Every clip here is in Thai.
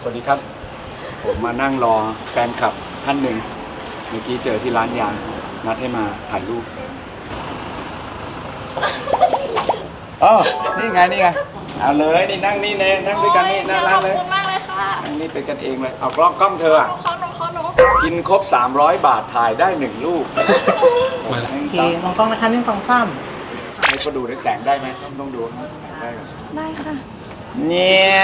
สวัสดีครับ ผมมานั่งรอแฟนคลับท่านหนึ่งเมื่อกี้เจอที่ร้านยางนัดให้มาถ่ายรูปอ๋อนี่ไงนี่ไงเอาเลยนี่นั่งนี่เนนั่งด้วยกันนี่หน้าร้านเลยขอบคุณมากเลยค่ะนั่งนี่เป็นกันเองเลยเอากล้องกล้องเธออะขอหนูขอหนูกินครบ 300 บาทถ่ายได้หนึ่งรูปโอเคมองกล้องนะคะหนึ่งสองสามให้ก็ดูในแสงได้ไหมต้องต้องดูนะแสงได้ไหมได้ค่ะ เนี่ย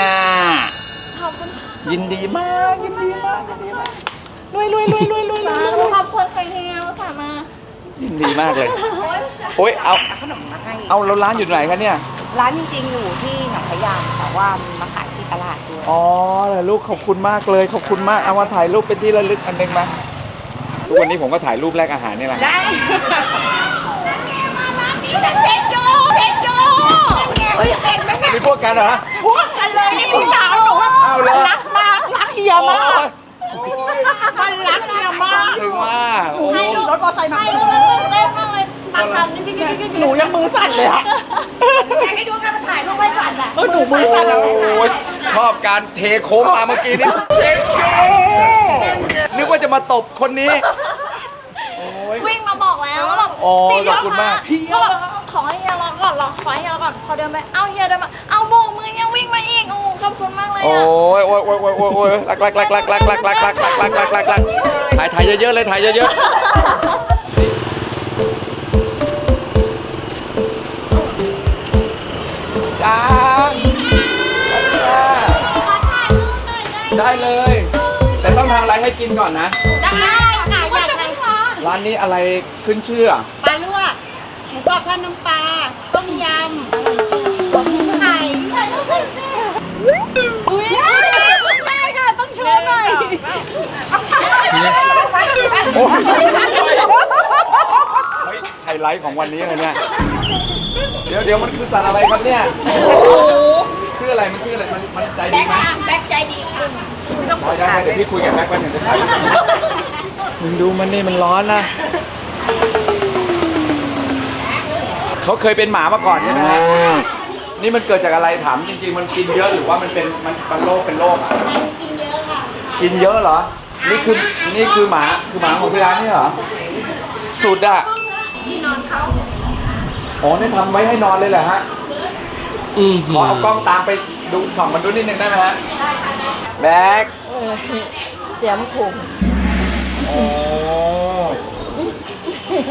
ขอบคุณค่ะยินดีมาก ยินดีมาก ยินดีมากรวยรวยรวยรวยรวยรสาวยธุขอบคุณใครที่เอาสามายินดีมากเลย โอ้ยเอา ขนมมาให้เอาแล้วร้านอยู่ไหนคะเนี่ย ร้านจริงๆ อยู่ที่หนองพะยามแต่ว่ามีมาขายที่ตลาดด้วยอ๋อเหรอลูกขอบคุณมากเลย ขอบคุณมาก เอามาถ่ายรูปเป็นที่ระลึกอันหนึงมาทุกวันนี้ผมก็ถ่ายรูปแลกอาหารนี่แหละ ได้เช็คดูเช็คดูเฮ้ยเห็นไหมเนี่ยมีพวกกันเหรอพวกกันเลยนี่พี่สาวหนู เอาเลย รักมากรักเฮียมากโอ้ยมันรักเฮียมากถึงว่าโอ้รถมอเตอร์ไซค์มาไปเลยตื่นเต้นมากเลยปากสั่นนิดๆๆๆหนูยังมือสั่นเลยอะให้ดูกันมาถ่ายรูปไว้ก่อนอะเออหนูมือสั่นอะโอ้ยชอบการเทโค้งมาเมื่อกี้นี่เช็คโก้นึกว่าจะมาตบคนนี้วิ่งมาบอกแล้วว่าแบบโอ้ติดขอบคุณมากก็แบบขอให้เฮียรอก่อนรอขอให้เฮียรอก่อนพอเดินไปเอ้าเฮียเดินมาเอาโบกมือยังวิ่งมา อีกโอ้ขอบคุณมากเลยโอ้อะยโอ้ยโอ้ยโอ้ยโอ้ยโอ้ยลักลักลักลักลักลักลักลักลักลักลักลักลักถ่ายถ่ายเยอะๆเลยถ่ายเยอะๆจ้าได้เลย แต่ต้องทำอะไรให้กินก่อนนะ ได้ค่ะอยากให้ค่ะร้านนี้อะไรขึ้นชื่อ ปลาลวกหมูกรอบทอดน้ำปลา เฮ้ยไฮไลท์ของวันนี้เลยเนี่ย เดี๋ยวเดี๋ยวมันคือสัตว์อะไรครับเนี่ย ชื่ออะไร มันชื่ออะไร มันมันใจดีไหมแบ็คใจดีค่ะได้ได้เดี๋ยวพี่คุยกับแม็กซ์แป๊บหนึงจะถ่ายมึงดูมันนี่มันร้อนนะ เขาเคยเป็นหมามาก่อนใช่ไหมฮะ นี่มันเกิดจากอะไรถามจริง ๆ มันกินเยอะหรือว่ามันเป็นมันเป็นโรคเป็นโรคอะกินเยอะค่ะ กินเยอะเหรอ นี่คือนี่คือหมาคือหมาของพี่ร้านนี่เหรอสุดอะที่นอนเขาอ๋อนี่ทำไว้ให้นอนเลยเหรอฮะอืมขอเอากล้องตามไปดูส่องมันดูนิดนึงได้ไหมฮะแบ็คเตรียมถุงโอ้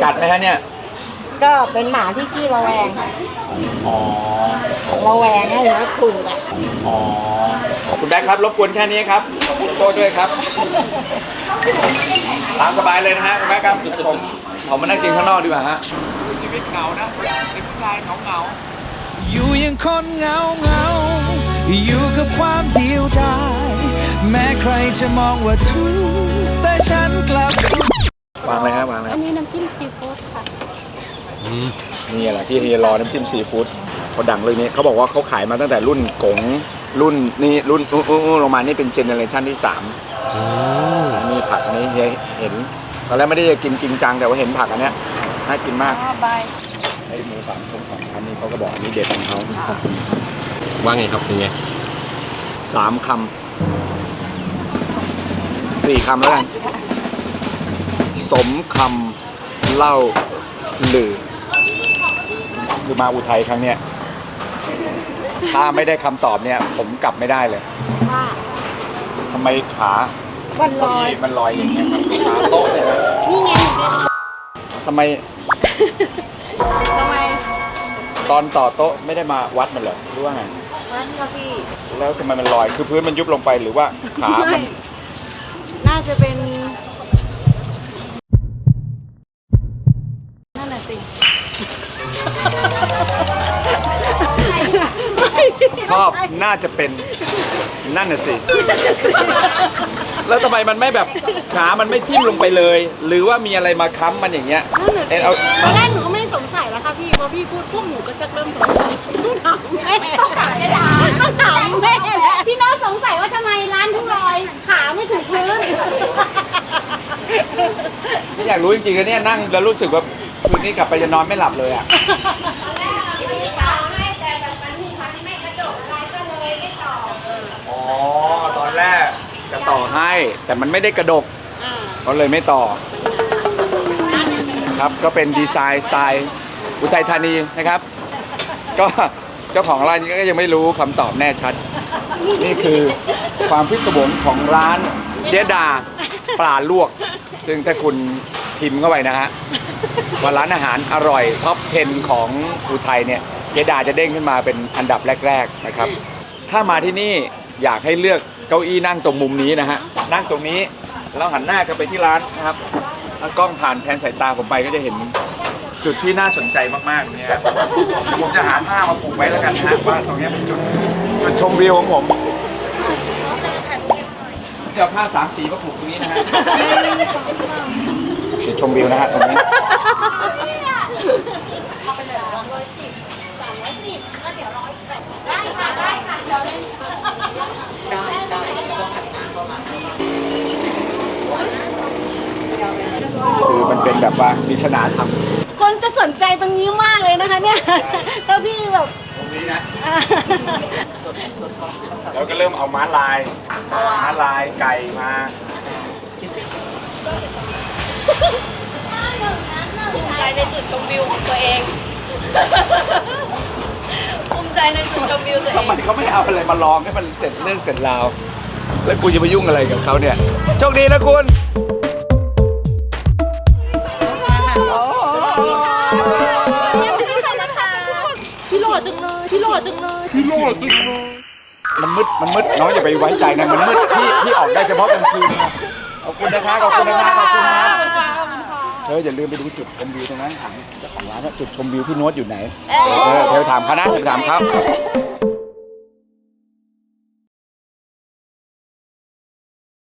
กัดไหมฮะเนี่ย ก็เป็นหมาที่ขี้ระแวงอ๋อระแวงให้นะขุ่นอะอ๋อคุณแบ็คครับรบกวนแค่นี้ครับขอโทษด้วยครับตามสบายเลยนะฮะคุณแบ็คครับผมผมมานั่งกินข้างนอกดีกว่าฮะชีวิตเหงานะเป็นผู้ชายเหงาเหงาอยู่อยังคนเหงาเหงาอยู่กับความเดียวดายแม้ใครจะมองว่าทุก นี่แหละที่เฮียรอน้ำจิ้มซีฟู้ดเขาดังเรื่องนี้เขาบอกว่าเขาขายมาตั้งแต่รุ่นกงรุ่นนี่รุ่นอู้อู้อู้ลงมานี่เป็นเจเนอเรชันที่สามนี่ผักอันนี้เฮียเห็นตอนแรกไม่ได้จะกินจริงจังแต่ว่าเห็นผักอันเนี้ยน่ากินมากใบไอ้หมูสามชั้นสองชั้นนี่เขาก็บอกอันนี้เด็ดของเขาว่าไงครับเป็นไงสามคำสี่คำแล้วกันสมคำเล่าลือ คือมาอุทัยครั้งเนี้ยถ้าไม่ได้คำตอบเนี่ย ผมกลับไม่ได้เลยว่าทำไมขาวันลอยมันลอยอย่างเงี้ยครับขาโต๊ะเลยนะนี่ไงทำไมทำไมตอนต่อโต๊ะไม่ได้มาวัดมันเหรอหรือว่าไง วันค่ะพี่แล้วทำไมมันลอย คือพื้นมันยุบลงไปหรือว่าขามันไม่น่าจะเป็นนั่น ชอบน่าจะเป็นนั่นน่ะสิ แล้วทำไมมันไม่แบบขามันไม่ทิ่มลงไปเลย หรือว่ามีอะไรมาค้ำมันอย่างเงี้ยนั่นน่ะสิ เอ็นเอาตอนแรกหนูก็ไม่สงสัยแล้วค่ะพี่พอพี่พูดพวกหนูก็จะเริ่มสงสัยต้องถามแม่ต้องถามเจดาต้องถามแม่แหละพี่น้องสงสัยว่าทำไมร้านทุกรอยขาไม่ถึงพื้นไม่อยากรู้จริงๆนะเนี่ยนั่งแล้วรู้สึกว่าคืนนี้กลับไปจะนอนไม่หลับเลยอะอ๋อตอนแรก จะ ต่อให้ แต่มันไม่ได้กระดกก็เลยไม่ต่อ ครับก็เป็นดีไซน์สไตล์อุทัยธานีนะครับ ก็เจ้าของร้านนี้ก็ยังไม่รู้คำตอบแน่ชัด นี่คือความพิศวงของร้านเจดาปลาลวก ซึ่งถ้าคุณพิมพ์เข้าไปนะฮะว่าร้านอาหารอร่อยท็อป 10 ของอุทัยเนี่ยเจดาจะเด้งขึ้นมาเป็นอันดับแรก ๆนะครับ ถ้ามาที่นี่อยากให้เลือก เก้าอี้นั่งตรงมุมนี้นะฮะนั่งตรงนี้แล้วหันหน้ากันไปที่ร้านนะครับแล้วกล้องผ่านแทนสายตาผมไปก็จะเห็นจุดที่น่าสนใจมากๆเนี่ยครับผมจะหาผ้ามาผูกไว้แล้วกันนะฮะว่าตรงเนี้ยเป็นจุดจุดชมวิวของผมจะเอาผ้าสามสีมาผูกตรงนี้นะฮะจุดชมวิวนะฮะตรงนี้ เป็นแบบว่ามีสนาธรรมคนจะสนใจตรงนี้มากเลยนะคะเนี่ยถ้าพี่แบบตรงนี้นะแล้วก็เริ่มเอาม้าลายม้าลายไก่มาภูมิใจในจุดชมวิวของตัวเอง ภูมิใจในจุดชมวิวตัวเอทำง ไมเขาไม่เอาอะไรมาลองให้มันเสร็จเรื่องเสร็จราว แล้วกูจะไปยุ่งอะไรกับเขาเนี่ย โชคดีนะคุณ เลยพี่หล่อจังเลยมันมืดมันมืดน้องอย่าไปไว้ใจนะมันมืดพี่พี่ออกได้เฉพาะกลางคืนนะขอบคุณนะคะขอบคุณนะคะขอบคุณนะเธออย่าลืมไปดูจุดชมวิวตรงนั้นถามเจ้าของร้านว่าจุดชมวิวพี่โน้ตอยู่ไหนเออเธอถามเขานะเธอถามเขา